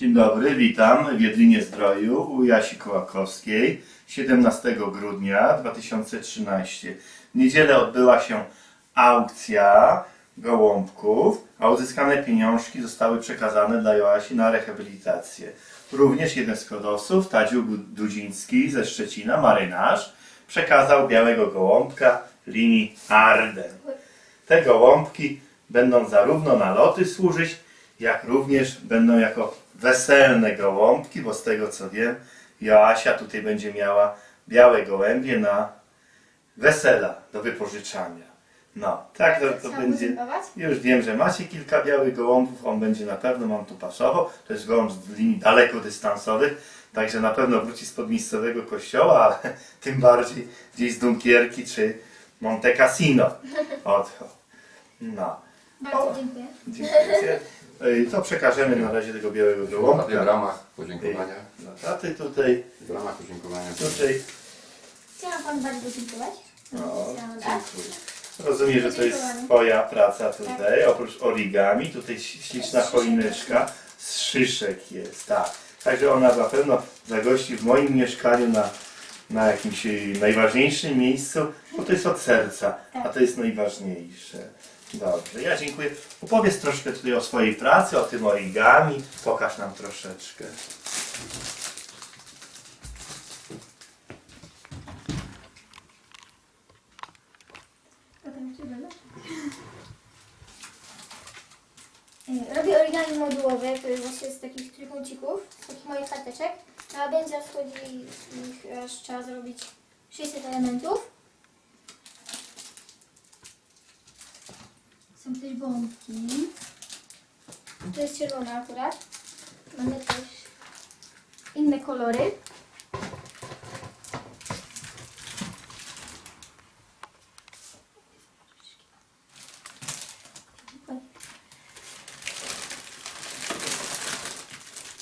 Dzień dobry, witam w Jedlinie Zdroju u Jasi Kołakowskiej 17 grudnia 2013. W niedzielę odbyła się aukcja gołąbków, a uzyskane pieniążki zostały przekazane dla Joasi na rehabilitację. Również jeden z hodowców, Tadziu Dudziński ze Szczecina, marynarz, przekazał białego gołąbka linii Arden. Te gołąbki będą zarówno na loty służyć, jak również będą jako weselne gołąbki, bo z tego co wiem, Joasia tutaj będzie miała białe gołębie na wesela do wypożyczania. No, tak to, to będzie. Już wiem, że macie kilka białych gołąbów, on będzie na pewno mam tu pasował. To jest gołąb z linii dalekodystansowych, także na pewno wróci spod miejscowego kościoła, ale tym bardziej gdzieś z Dunkierki czy Monte Cassino odchał. No, Bardzo dziękuję. dziękuję. To przekażemy na razie tego białego Taty w gołąbka. ramach podziękowania. Dla taty tutaj, W ramach podziękowania. tutaj. Chciałam Panu bardzo dziękować. No, tak? dziękuję. Rozumiem, że to jest. Twoja praca tutaj, oprócz origami. Tutaj śliczna choineczka z szyszek jest, tak. Także ona na pewno zagości w moim mieszkaniu na, na jakimś e, najważniejszym miejscu, bo to jest od serca, a to jest najważniejsze. Dobrze, ja dziękuję. Opowiedz troszkę tutaj o swojej pracy, o tym origami. Pokaż nam troszeczkę. E, Robię origami modułowe, to jest właśnie z takich trójkącików, z takich moich karteczek. Na będzie wchodzi aż trzeba zrobić 600 elementów. Są też bombki. To jest czerwona akurat. Mamy też inne kolory.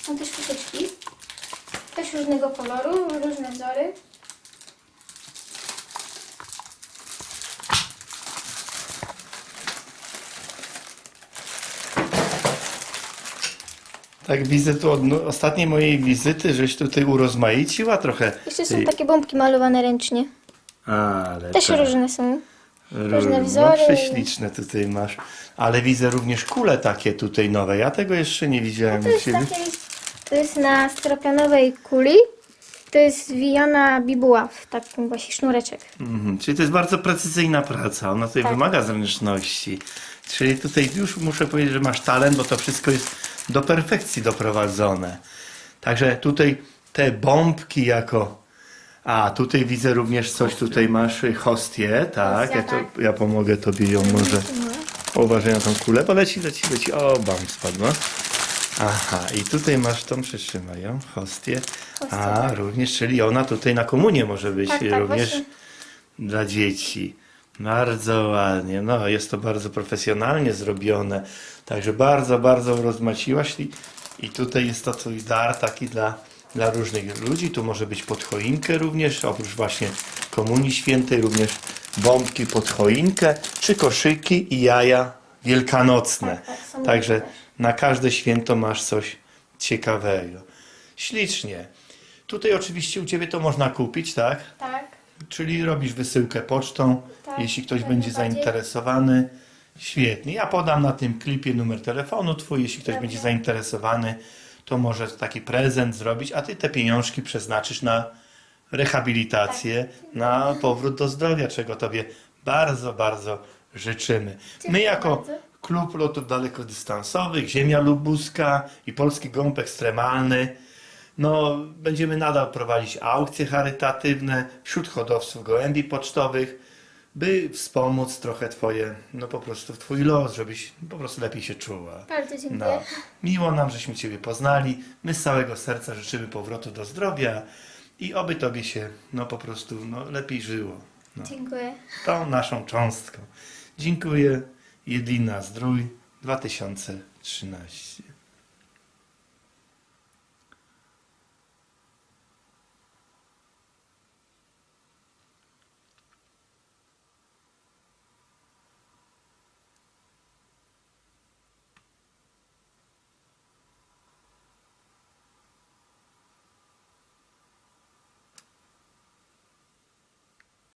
Są też kuteczki. Też różnego koloru, różne wzory. Tak widzę tu od no, ostatniej mojej wizyty, żeś tutaj urozmaiciła trochę. Jeszcze są takie bombki malowane ręcznie. Ale Też tak. różne są. różne No, wzory. prześliczne tutaj masz. Ale widzę również kule takie tutaj nowe. Ja tego jeszcze nie widziałem To u jest takie, to jest na styropianowej kuli. To jest zwijana bibuła w takim właśnie sznureczek. Mhm. Czyli to jest bardzo precyzyjna praca. Ona tutaj Tak. wymaga zręczności. Czyli tutaj już muszę powiedzieć, że masz talent, bo to wszystko jest do perfekcji doprowadzone. Także tutaj te bombki jako... A, tutaj widzę również coś, tutaj masz y, hostię, tak? Ja, to, ja pomogę tobie ją może... Uważaj na tą kulę, bo leci, leci, leci. O, bam, spadła. Aha, i tutaj masz tą, przytrzymaj ją, hostię. A, również, czyli ona tutaj na komunie może być Tak, tak, również właśnie. dla dzieci. Bardzo ładnie. No, jest to bardzo profesjonalnie zrobione. Także bardzo, bardzo rozmaciłaś i, i tutaj jest to twój dar taki dla, dla różnych ludzi. Tu może być pod choinkę również, oprócz właśnie Komunii Świętej, również bombki pod choinkę, czy koszyki i jaja wielkanocne. Tak, tak, Także na każde święto masz coś ciekawego. Ślicznie. Tutaj oczywiście u Ciebie to można kupić, tak? Tak. Czyli robisz wysyłkę pocztą, Tak, jeśli ktoś jak będzie najbardziej. zainteresowany. Świetnie. Ja podam na tym klipie numer telefonu twój. Jeśli ktoś będzie zainteresowany, to może taki prezent zrobić, a ty te pieniążki przeznaczysz na rehabilitację, Tak. na powrót do zdrowia, czego tobie bardzo, bardzo życzymy. My Dziękuję jako bardzo. Klub Lotów Dalekodystansowych, Ziemia Lubuska i Polski Gąb Ekstremalny no, będziemy nadal prowadzić aukcje charytatywne wśród hodowców gołębi pocztowych, by wspomóc trochę Twoje, no po prostu w Twój los, żebyś po prostu lepiej się czuła. Bardzo dziękuję. No, miło nam, żeśmy Ciebie poznali. My z całego serca życzymy powrotu do zdrowia i oby Tobie się, no po prostu, no, lepiej żyło. No, Dziękuję. tą naszą cząstką. Dziękuję. Jedlina Zdrój 2013.